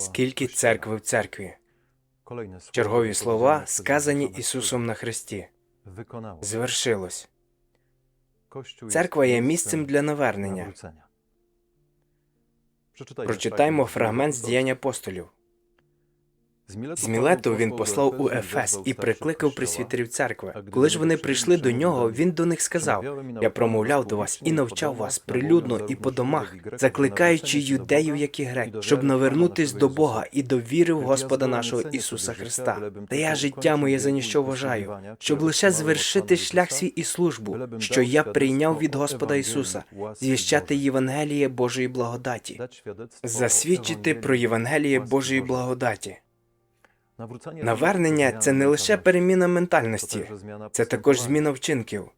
Скільки церкви в церкві? Чергові слова, сказані Ісусом на Христі. Звершилось. Церква є місцем для навернення. Прочитаймо фрагмент з діянь апостолів. З Мілету він послав у Ефес і прикликав присвітерів церкви. Коли ж вони прийшли до нього, він до них сказав: Я промовляв до вас і навчав вас прилюдно і по домах, закликаючи юдеїв, як і грек, щоб навернутись до Бога і до віри в Господа нашого Ісуса Христа. Та я життя моє за ніщо вважаю, щоб лише звершити шлях свій і службу, що я прийняв від Господа Ісуса, звіщати Євангеліє Божої благодаті, засвідчити про Євангеліє Божої благодаті. Навернення це не лише переміна ментальності, це також зміна вчинків.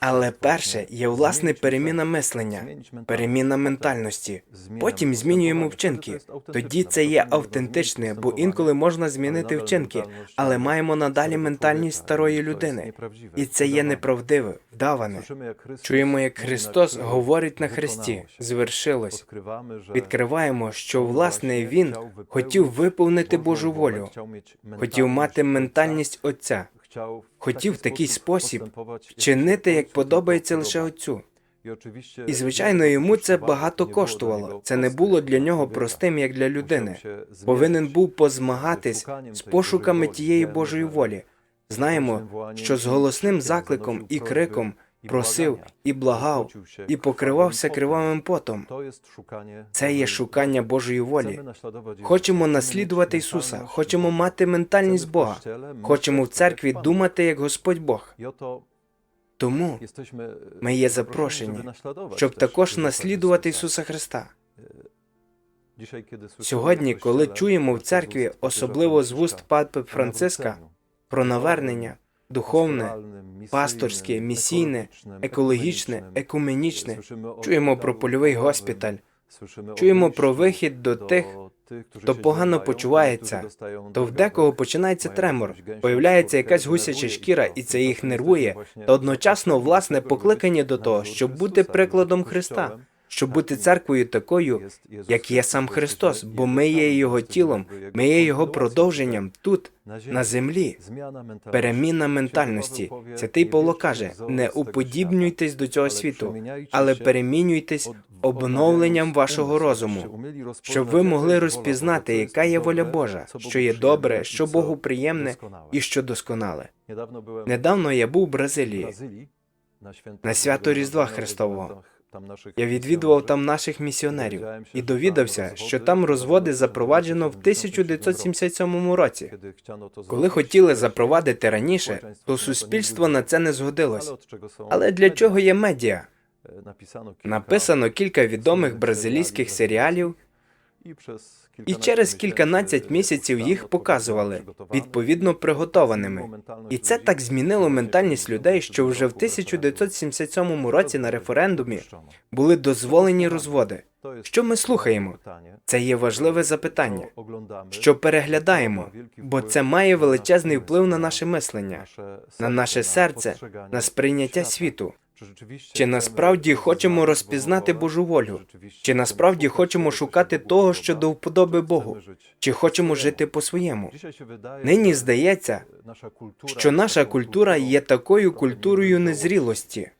Але перше є власне переміна мислення, переміна ментальності. Потім змінюємо вчинки. Тоді це є автентичне, бо інколи можна змінити вчинки, але маємо надалі ментальність старої людини. І це є неправдиве, вдаване. Чуємо, як Христос говорить на Христі, звершилось. Відкриваємо, що власне Він хотів виповнити Божу волю, хотів мати ментальність Отця, хотів в такий спосіб чинити, як подобається лише Отцю. І, звичайно, йому це багато коштувало. Це не було для нього простим, як для людини. Повинен був позмагатись з пошуками тієї Божої волі. Знаємо, що з голосним закликом і криком просив і благав, і покривався кривавим потом. Це є шукання Божої волі. Хочемо наслідувати Ісуса, хочемо мати ментальність Бога, хочемо в церкві думати як Господь Бог. Тому ми є запрошені, щоб також наслідувати Ісуса Христа. Сьогодні, коли чуємо в церкві, особливо з вуст папи Франциска, про навернення, духовне, пасторське, місійне, екологічне, екуменічне, чуємо про польовий госпіталь, чуємо про вихід до тих, хто погано почувається, то в декого починається тремор, появляється якась гусяча шкіра, і це їх нервує, та одночасно власне покликання до того, щоб бути прикладом Христа, щоб бути церквою такою, як є сам Христос, бо ми є Його тілом, ми є Його продовженням тут, на землі. Переміна ментальності. Святий Павло каже: не уподібнюйтесь до цього світу, але перемінюйтесь обновленням вашого розуму, щоб ви могли розпізнати, яка є воля Божа, що є добре, що Богу приємне і що досконале. Недавно я був у Бразилії на свято Різдва Христового. Я відвідував там наших місіонерів і довідався, що там розводи запроваджено в 1977 році. Коли хотіли запровадити раніше, то суспільство на це не згодилось. Але для чого є медіа? Написано кілька відомих бразилійських серіалів, і через кільканадцять місяців їх показували відповідно приготованими. І це так змінило ментальність людей, що вже в 1977 році на референдумі були дозволені розводи. Що ми слухаємо? Це є важливе запитання, що переглядаємо, бо це має величезний вплив на наше мислення, на наше серце, на сприйняття світу. Чи насправді хочемо розпізнати Божу волю? Чи насправді хочемо шукати того, що до вподоби Богу? Чи хочемо жити по-своєму? Нині здається, що наша культура є такою культурою незрілості.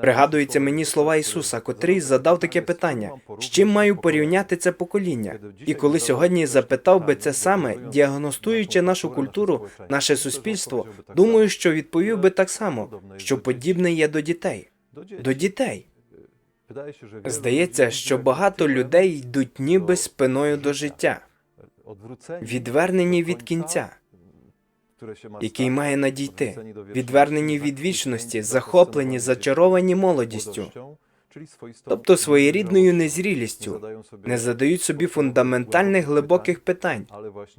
Пригадуються мені слова Ісуса, котрий задав таке питання: з чим маю порівняти це покоління? І коли сьогодні запитав би це саме, діагностуючи нашу культуру, наше суспільство, думаю, що відповів би так само, що подібне є до дітей. До дітей. Здається, що багато людей йдуть ніби спиною до життя, відвернені від кінця, який має надійти, відвернені від вічності, захоплені, зачаровані молодістю, тобто своєрідною незрілістю, не задають собі фундаментальних глибоких питань,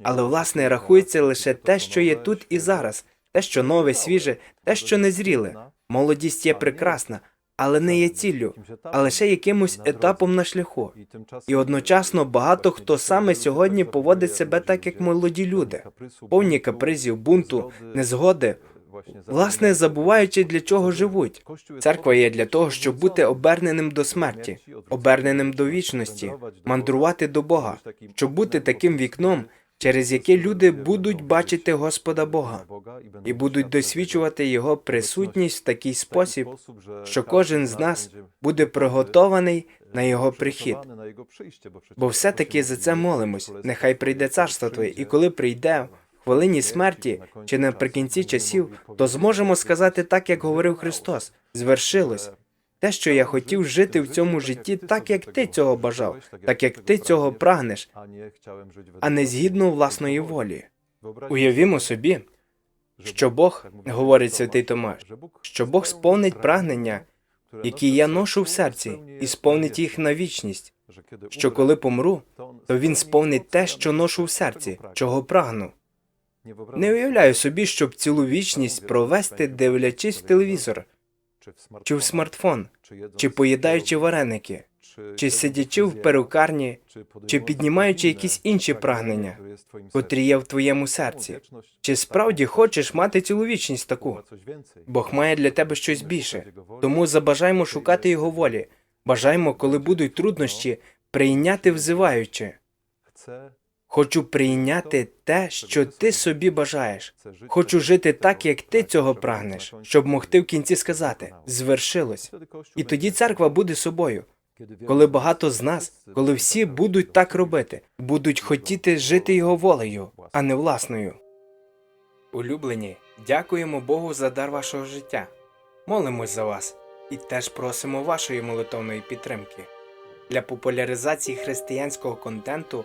але власне рахується лише те, що є тут і зараз, те, що нове, свіже, те, що незріле. Молодість є прекрасна, але не є ціллю, а лише якимось етапом на шляху. І одночасно багато хто саме сьогодні поводить себе так, як молоді люди, повні капризів, бунту, незгоди, власне забуваючи для чого живуть. Церква є для того, щоб бути оберненим до смерті, оберненим до вічності, мандрувати до Бога, щоб бути таким вікном, через яке люди будуть бачити Господа Бога і будуть досвідчувати Його присутність в такий спосіб, що кожен з нас буде приготований на Його прихід. Бо все-таки за це молимось. Нехай прийде царство Твоє, і коли прийде хвилині смерті чи наприкінці часів, то зможемо сказати так, як говорив Христос: звершилось. Те, що я хотів жити в цьому житті так, як ти цього бажав, так як ти цього прагнеш, а не згідно власної волі. Уявімо собі, що Бог, говорить святий Томаш, що Бог сповнить прагнення, які я ношу в серці, і сповнить їх на вічність, що коли помру, то він сповнить те, що ношу в серці, чого прагну. Не уявляю собі, щоб цілу вічність провести, дивлячись в телевізор, чи в смартфон, чи поїдаючи вареники, чи сидячи в перукарні, чи піднімаючи якісь інші прагнення, котрі є в твоєму серці. Чи справді хочеш мати цілу вічність таку? Бог має для тебе щось більше, тому забажаймо шукати його волі. Бажаймо, коли будуть труднощі, прийняти взиваючи. Хочу прийняти те, що ти собі бажаєш. Хочу жити так, як ти цього прагнеш, щоб могти в кінці сказати звершилось. І тоді церква буде собою. Коли багато з нас, коли всі будуть так робити, будуть хотіти жити його волею, а не власною. Улюблені, дякуємо Богу за дар вашого життя. Молимось за вас і теж просимо вашої молитовної підтримки. Для популяризації християнського контенту